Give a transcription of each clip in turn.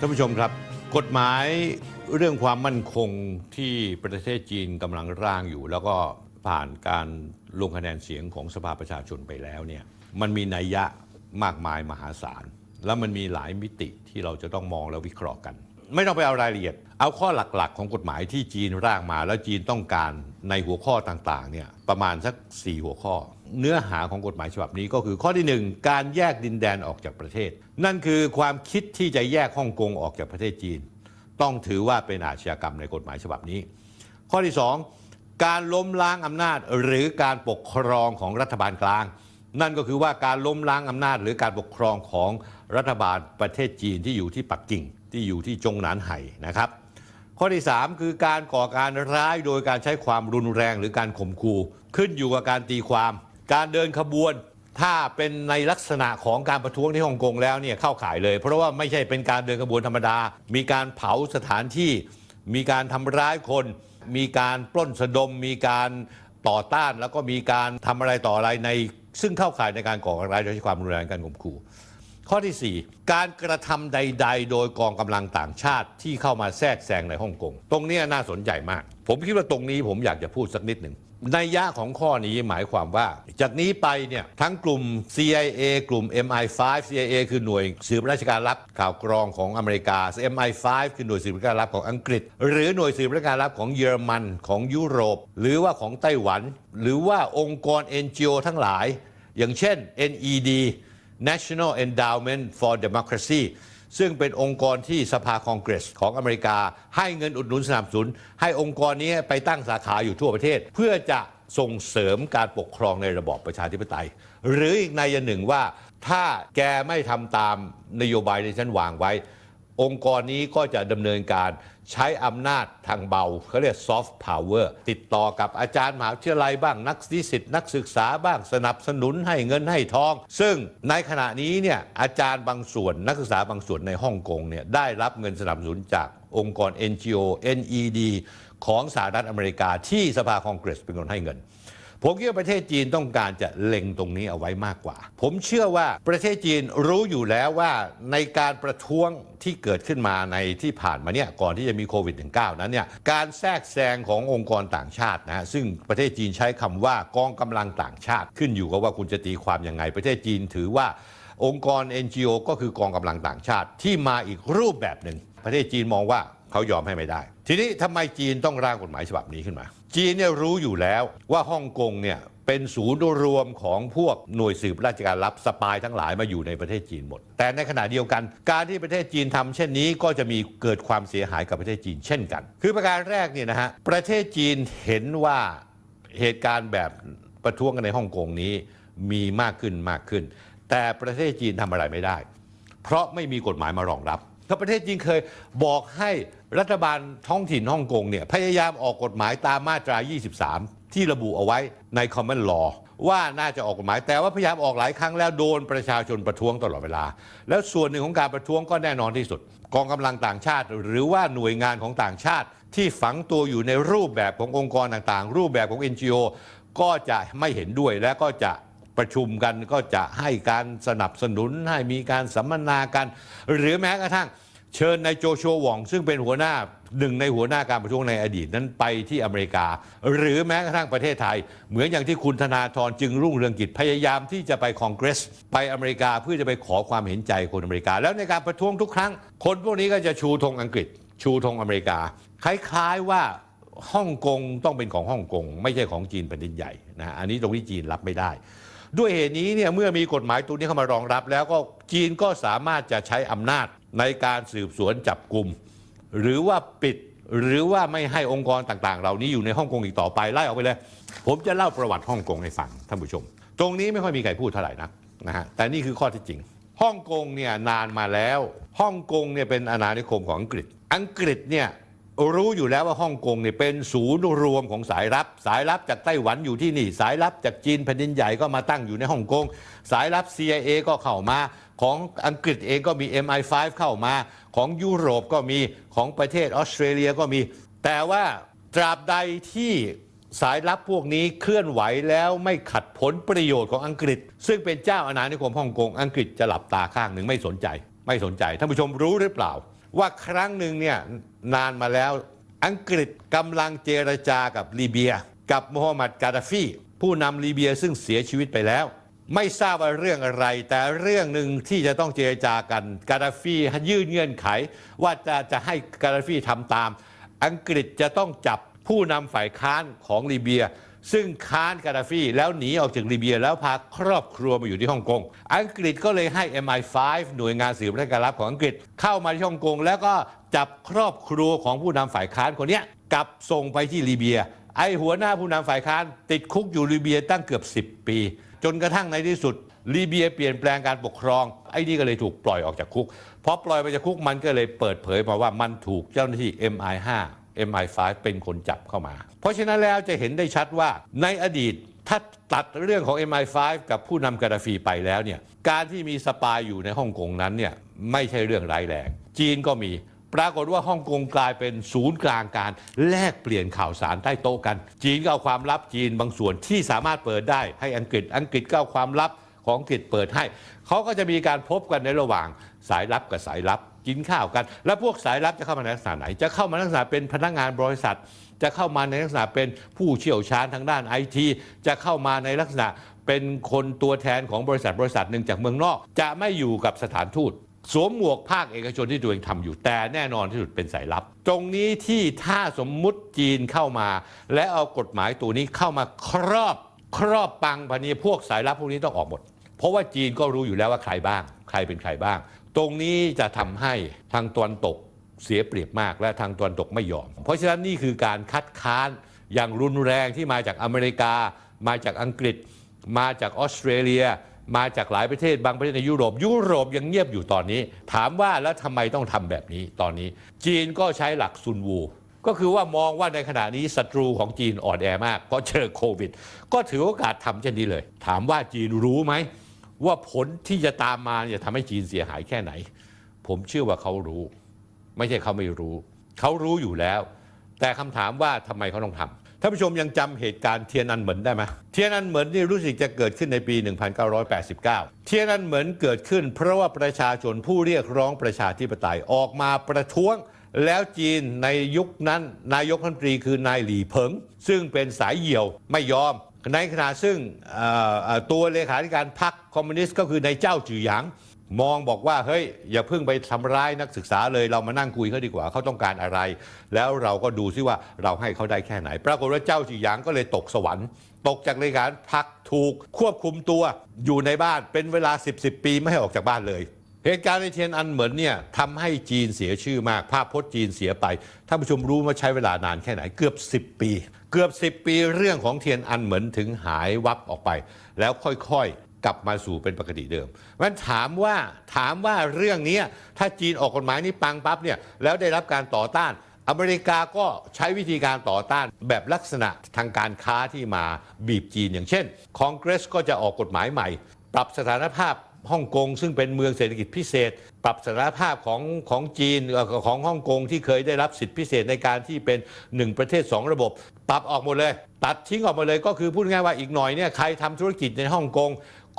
ท่านผู้ชมครับ กฎหมายเรื่องความมั่นคงที่ประเทศจีนกำลังร่างอยู่ แล้วก็ผ่านการลงคะแนนเสียงของสภาประชาชนไปแล้วเนี่ยมันมีนัยยะมากมายมหาศาล แล้วมันมีหลายมิติที่เราจะต้องมองและวิเคราะห์กัน ไม่ต้องไปเอารายละเอียด เอาข้อหลักๆ ของกฎหมายที่จีนร่างมา แล้วจีนต้องการในหัวข้อต่างๆเนี่ยประมาณสัก 4 หัวข้อ เนื้อหาของกฎหมายฉบับนี้ก็คือข้อที่ 1 การแยกดินแดนออกจากประเทศ นั่นคือความคิดที่จะแยกฮ่องกงออกจากประเทศจีน ต้องถือว่าเป็นอาชญากรรมในกฎหมายฉบับนี้ ข้อที่ 2 การล้มล้างอำนาจหรือการปกครองของรัฐบาลกลาง นั่นก็คือว่าการล้มล้างอำนาจหรือการปกครองของรัฐบาลประเทศจีนที่อยู่ที่ปักกิ่ง ที่อยู่ที่จงหนานไห่นะครับ ข้อที่ 3 คือการก่อการร้ายโดยการใช้ความรุนแรงหรือการข่มขู่ขึ้นอยู่กับการตีความ การเดินขบวนถ้าเป็นในลักษณะของการประท้วงที่ฮ่องกงแล้วเนี่ยเข้าข่ายเลย เพราะว่าไม่ใช่เป็นการเดินขบวนธรรมดา มีการเผาสถานที่ มีการทำร้ายคน มีการปล้นสะดม มีการต่อต้านแล้วก็มีการทำอะไรต่ออะไรใน ซึ่งเข้าข่ายในการก่อการร้ายโดยใช้ความรุนแรงการข่มขู่ ข้อที่ 4 การกระทำใด ๆ โดยกองกำลังต่างชาติที่เข้ามาแทรกแซงในฮ่องกง ตรงนี้น่าสนใจมาก ผมคิดว่าตรงนี้ผมอยากจะพูดสักนิดหนึ่งในยยะของข้อนี้หมายความว่า จากนี้ไปเนี่ยทั้งกลุ่ม CIA กลุ่ม MI5 CIA คือหน่วยสืบราชการลับข่าวกรองของอเมริกา MI5 คือหน่วยสืบราชการลับของอังกฤษ หรือหน่วยสืบราชการลับของเยอรมันของยุโรป หรือว่าของไต้หวัน หรือว่าองค์กร NGO ทั้งหลาย อย่างเช่น NED National Endowment for Democracy ซึ่งเป็นองค์กรที่สภาคองเกรสของอเมริกา ให้เงินอุดหนุนสนับสนุน ให้องค์กรนี้ไปตั้งสาขาอยู่ทั่วประเทศ เพื่อจะส่งเสริมการปกครองในระบอบประชาธิปไตย หรืออีกในยหนึ่งว่า ถ้าแกไม่ทำตามนโยบายที่ฉันวางไว้ องค์กรนี้ก็จะดำเนินการ ใช้อำนาจทางเบาเขาเรียกซอฟต์พาวเวอร์ติดต่อกับอาจารย์มหาวิทยาลัยบ้างนักนิสิตนักศึกษาบ้างสนับสนุนให้เงินให้ทอง ซึ่งในขณะนี้เนี่ยอาจารย์บางส่วนนักศึกษาบางส่วนในฮ่องกงเนี่ยได้รับเงินสนับสนุนจากองค์กร NGO NED ของสหรัฐอเมริกาที่สภาคองเกรสเป็นคนให้เงิน ผมคิดว่าประเทศจีนต้องการจะเล็งตรงนี้เอาไว้มากกว่า ผมเชื่อว่าประเทศจีนรู้อยู่แล้วว่าในการประท้วงที่เกิดขึ้นมาในที่ผ่านมาเนี่ยก่อนที่จะมีโควิด -19 นั้นเนี่ยการแทรกแซงขององค์กรต่างชาตินะฮะซึ่งประเทศจีนใช้คำว่ากองกำลังต่างชาติ ขึ้นอยู่กับว่าคุณจะตีความยังไง ประเทศจีนถือว่าองค์กร NGO ก็คือกองกำลังต่างชาติที่มาอีกรูปแบบหนึ่งประเทศจีนมองว่าเขายอมให้ไม่ได้ ทีนี้ทำไมจีนต้องร่างกฎหมายฉบับนี้ขึ้นมา จีนเนี่ยรู้อยู่แล้วว่าฮ่องกงเนี่ยเป็นศูนย์รวมของพวกหน่วยสืบราชการลับสปายทั้งหลายมาอยู่ในประเทศจีนหมด แต่ในขณะเดียวกัน การที่ประเทศจีนทำเช่นนี้ก็จะมีเกิดความเสียหายกับประเทศจีนเช่นกัน คือประการแรกเนี่ยนะฮะประเทศจีนเห็นว่าเหตุการณ์แบบประท้วงกันในฮ่องกงนี้มีมากขึ้นมากขึ้น แต่ประเทศจีนทำอะไรไม่ได้ เพราะไม่มีกฎหมายมารองรับ ถ้าประเทศจีนเคยบอกให้รัฐบาลท้องถิ่นฮ่องกงเนี่ยพยายามออกกฎหมายตามมาตรา 23 ที่ระบุเอาไว้ใน Common Law ว่าน่าจะออกกฎหมาย แต่ว่าพยายามออกหลายครั้งแล้วโดนประชาชนประท้วงตลอดเวลา แล้วส่วนหนึ่งของการประท้วงก็แน่นอนที่สุด กองกำลังต่างชาติ หรือว่าหน่วยงานของต่างชาติ ที่ฝังตัวอยู่ในรูปแบบขององค์กรต่างๆ รูปแบบของ NGO ก็จะไม่เห็นด้วยและก็จะ ประชุมกันก็จะให้การสนับสนุนให้มีการสัมมนากัน หรือแม้กระทั่งเชิญนายโจโชวองซึ่งเป็นหัวหน้าหนึ่งในหัวหน้าการประท้วงในอดีตนั้นไปที่อเมริกา หรือแม้กระทั่งประเทศไทย เหมือนอย่างที่คุณธนาธรจึงรุ่งเรืองกิจพยายามที่จะไปคอนเกรส ไปอเมริกาเพื่อจะไปขอความเห็นใจคนอเมริกา แล้วในการประท้วงทุกครั้ง คนพวกนี้ก็จะชูธงอังกฤษ ชูธงอเมริกา คล้ายๆว่าฮ่องกงต้องเป็นของฮ่องกงไม่ใช่ของจีนแผ่นดินใหญ่นะอันนี้ตรงที่จีนรับไม่ได้ ด้วยเหตุนี้เนี่ยเมื่อมีกฎหมายตัวนี้เข้ามารองรับ แล้วก็จีนก็สามารถจะใช้อำนาจในการสืบสวนจับกลุ่ม หรือว่าปิดหรือว่าไม่ให้องค์กรต่างๆ เหล่านี้อยู่ในฮ่องกงอีกต่อไปไล่ออกไปเลย ผมจะเล่าประวัติฮ่องกงให้ฟังท่านผู้ชม ตรงนี้ไม่ค่อยมีใครพูดเท่าไหร่นักนะฮะแต่นี่คือข้อที่จริงฮ่องกงเนี่ยนานมาแล้วฮ่องกงเนี่ยเป็นอาณานิคมของอังกฤษ อังกฤษเนี่ย รู้อยู่แล้วว่าฮ่องกงเนี่ยเป็นศูนย์รวมของสายลับ สายลับจากไต้หวันอยู่ที่นี่ สายลับจากจีนแผ่นดินใหญ่ก็มาตั้งอยู่ในฮ่องกง สายลับ CIA ก็เข้ามาของอังกฤษเองก็มี MI5 เข้ามา ของยุโรปก็มีของประเทศออสเตรเลียก็มี แต่ว่าตราบใดที่สายลับพวกนี้เคลื่อนไหวแล้วไม่ขัดผลประโยชน์ของอังกฤษ ซึ่งเป็นเจ้าอาณานิคมฮ่องกงอังกฤษจะหลับตาข้างหนึ่งไม่สนใจ ไม่สนใจท่านผู้ชมรู้หรือเปล่า ว่าครั้งหนึ่งเนี่ยนานมาแล้ว อังกฤษกำลังเจรจากับลีเบีย กับโมฮัมหมัดกาดาฟีผู้นำลีเบียซึ่งเสียชีวิตไปแล้ว ไม่ทราบว่าเรื่องอะไร แต่เรื่องหนึ่งที่จะต้องเจรจากันกาดาฟียื่นเงื่อนไข ว่าจะจะให้กาดาฟีทำตาม อังกฤษจะต้องจับผู้นำฝ่ายค้านของลีเบีย ซึ่งค้านกาดาฟีแล้วหนีออกจากลิเบียแล้วพาครอบครัวมาอยู่ที่ฮ่องกง อังกฤษก็เลยให้ MI5 หน่วยงานสืบราชการลับของอังกฤษเข้ามาที่ฮ่องกง แล้วก็จับครอบครัวของผู้นำฝ่ายค้านคนนี้กลับส่งไปที่ลิเบีย ไอหัวหน้าผู้นำฝ่ายค้าน ติดคุกอยู่ลิเบียตั้งเกือบ 10 ปี จนกระทั่งในที่สุดลิเบียเปลี่ยนแปลงการปกครอง ไอ้นี่ก็เลยถูกปล่อยออกจากคุกพอปล่อยไปจากคุกมันก็เลยเปิดเผยมาว่ามันถูกเจ้าหน้าที่ MI5 MI5 เป็นคนจับเข้ามา เพราะฉะนั้นแล้วจะเห็นได้ชัดว่าในอดีตถ้าตัดเรื่องของ MI5 กับผู้นำกาดาฟีไปแล้วเนี่ยการที่มีสปายอยู่ในฮ่องกงนั้นเนี่ยไม่ใช่เรื่องร้ายแรง จีนก็มีปรากฏว่าฮ่องกงกลายเป็นศูนย์กลางการแลกเปลี่ยนข่าวสารใต้โต๊ะกัน จีนก็เอาความลับจีนบางส่วนที่สามารถเปิดได้ให้อังกฤษ อังกฤษก็เอาความลับของอังกฤษเปิดให้ เขาก็จะมีการพบกันในระหว่างสายลับกับสายลับ กินข้าวกัน แล้วพวกสายลับจะเข้ามาในลักษณะไหน จะเข้ามาในลักษณะเป็นพนักงานบริษัท จะเข้ามาในลักษณะเป็นผู้เชี่ยวชาญทางด้านไอทีจะเข้ามาในลักษณะเป็นคนตัวแทนของบริษัทบริษัทหนึ่งจากเมืองนอก จะไม่อยู่กับสถานทูตสวมหมวกภาคเอกชนที่ตัวเองทำอยู่แต่แน่นอนที่สุดเป็นสายลับ ตรงนี้ที่ถ้าสมมุติจีนเข้ามา และเอากฎหมายตัวนี้เข้ามาครอบครอบปังพันีพวกสายลับพวกนี้ต้องออกหมด เพราะว่าจีนก็รู้อยู่แล้วว่าใครบ้าง ใครเป็นใครบ้าง ตรงนี้จะทำให้ทางตะวันตกเสียเปรียบมากและทางตะวันตกไม่ยอม เพราะฉะนั้นนี่คือการคัดค้านอย่างรุนแรงที่มาจากอเมริกา มาจากอังกฤษ มาจากออสเตรเลีย มาจากหลายประเทศบางประเทศในยุโรป ยุโรปยังเงียบอยู่ตอนนี้ ถามว่าแล้วทำไมต้องทำแบบนี้ตอนนี้ จีนก็ใช้หลักซุนวู ก็คือว่ามองว่าในขณะนี้ศัตรูของจีนอ่อนแอมากเพราะเจอโควิด ก็ถือโอกาสทำเช่นนี้เลย ถามว่าจีนรู้ไหม ว่าผลที่จะตามมาจะทำให้จีนเสียหายแค่ไหน ผมเชื่อว่าเขารู้ ไม่ใช่เขาไม่รู้ เขารู้อยู่แล้ว แต่คำถามว่าทำไมเขาต้องทำท่านผู้ชมยังจำเหตุการณ์เทียนอันเหมินได้ไหมเทียนอันเหมินนี่รู้สึกจะเกิดขึ้นในปี 1989 เทียนอันเหมินเกิดขึ้น เพราะว่าประชาชนผู้เรียกร้องประชาธิปไตยออกมาประท้วงแล้วจีนในยุคนั้นนายกรัฐมนตรีคือนายหลี่เผิง ซึ่งเป็นสายเหี่ยวไม่ยอม ในขณะซึ่งตัวเลขาธิการพรรคคอมมิวนิสต์ก็คือนายเจ้าจือหยางมองบอกว่าเฮ้ยอย่าเพิ่งไปทำร้ายนักศึกษาเลยเรามานั่งคุยเขาดีกว่าเขาต้องการอะไร แล้วเราก็ดูซิว่าเราให้เขาได้แค่ไหน ปรากฏว่าเจ้าจีหยางก็เลยตกสวรรค์ ตกจากเลขาพักถูกควบคุมตัวอยู่ในบ้านเป็นเวลา 10 10ปีไม่ให้ออกจากบ้านเลย เหตุการณ์ในเทียนอันเหมือนเนี่ยทำให้จีนเสียชื่อมากภาพพจน์จีนเสียไปท่านผู้ชมรู้ว่าใช้เวลานานแค่ไหนเกือบ 10 ปี เกือบ 10 ปีเรื่องของเทียนอันเหมือนถึงหายวับออกไป แล้วค่อยๆ กลับมาสู่เป็นปกติเดิมมันถามว่าถามว่าเรื่องนี้ถ้าจีนออกกฎหมายนี้ปังปั๊บเนี่ยแล้วได้รับการต่อต้าน อเมริกาก็ใช้วิธีการต่อต้านแบบลักษณะทางการค้าที่มาบีบจีนอย่างเช่น คอนเกรสก็จะออกกฎหมายใหม่ ปรับสถานภาพ ฮ่องกงซึ่งเป็นเมืองเศรษฐกิจพิเศษ ปรับสถานภาพของของจีนของฮ่องกงที่เคยได้รับสิทธิพิเศษในการที่เป็นหนึ่งประเทศสองระบบ ปรับออกหมดเลย ตัดทิ้งออกมาเลยก็คือพูดง่ายว่าอีกหน่อยเนี่ยใครทำธุรกิจในฮ่องกง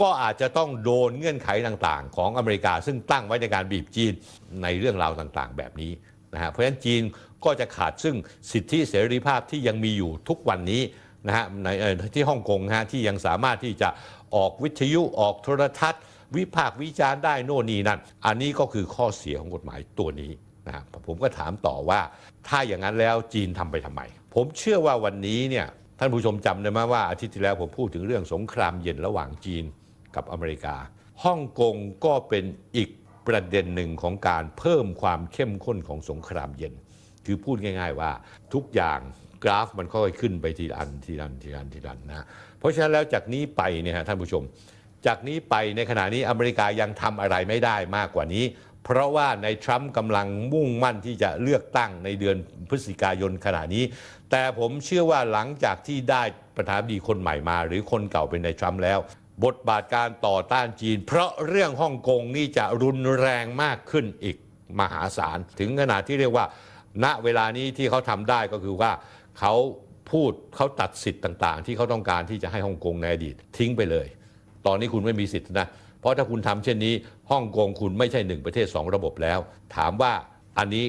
ก็อาจจะต้องโดนเงื่อนไขต่างๆ ของอเมริกา ซึ่งตั้งไว้ในการบีบจีนในเรื่องราวต่างๆ แบบนี้นะฮะเพราะฉะนั้นจีนก็จะขาดซึ่งสิทธิเสรีภาพที่ยังมีอยู่ทุกวันนี้นะฮะในที่ฮ่องกงนะฮะที่ยังสามารถที่จะออกวิทยุออกโทรทัศน์ วิพากษ์วิจารณ์ได้โน่นนี่นั่น อันนี้ก็คือข้อเสียของกฎหมายตัวนี้นะครับผมก็ถามต่อว่าถ้าอย่างนั้นแล้วจีนทำไปทำไม ผมเชื่อว่าวันนี้เนี่ยท่านผู้ชมจำได้ไหมว่าอาทิตย์ที่แล้วผมพูดถึงเรื่องสงครามเย็นระหว่างจีนกับอเมริกาฮ่องกงก็เป็นอีกประเด็นหนึ่งของการเพิ่มความเข้มข้นของสงครามเย็น คือพูดง่าย ๆ ว่าทุกอย่างกราฟมันค่อยๆขึ้นไปทีละอันทีละอันทีละอันทีละอันนะเพราะฉะนั้นแล้วจากนี้ไปเนี่ยฮะท่านผู้ชม จากนี้ไปในขณะนี้อเมริกายังทำอะไรไม่ได้มากกว่านี้ เพราะว่าในทรัมป์กำลังมุ่งมั่นที่จะเลือกตั้งในเดือนพฤศจิกายนขณะนี้ แต่ผมเชื่อว่าหลังจากที่ได้ประธานาธิบดีคนใหม่มา หรือคนเก่าเป็นในทรัมป์แล้ว บทบาทการต่อต้านจีน เพราะเรื่องฮ่องกงนี่จะรุนแรงมากขึ้นอีกมหาศาลถึงขนาดที่เรียกว่า ณเวลานี้ที่เขาทำได้ก็คือว่าเขาพูดเขาตัดสิทธิ์ต่าง ๆ ที่เขาต้องการที่จะให้ฮ่องกงในอดีตทิ้งไปเลย ตอนนี้คุณไม่มีสิทธิ์นะ เพราะถ้าคุณทำเช่นนี้ฮ่องกงคุณไม่ใช่หนึ่งประเทศสองระบบแล้ว ถามว่าอันนี้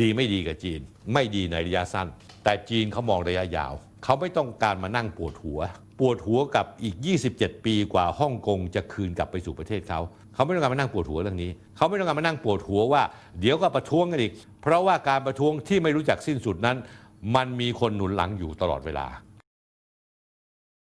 ดีไม่ดีกับจีน ไม่ดีในระยะสั้น แต่จีนเขามองระยะยาว เขาไม่ต้องการมานั่งปวดหัว ปวดหัวกับอีก 27 ปีกว่าฮ่องกงจะคืนกลับไปสู่ประเทศเขา เขาไม่ต้องการมานั่งปวดหัวเรื่องนี้ เขาไม่ต้องการมานั่งปวดหัวว่า เดี๋ยวก็ประท้วงกันอีก เพราะว่าการประท้วงที่ไม่รู้จักสิ้นสุดนั้น มันมีคนหนุนหลังอยู่ตลอดเวลา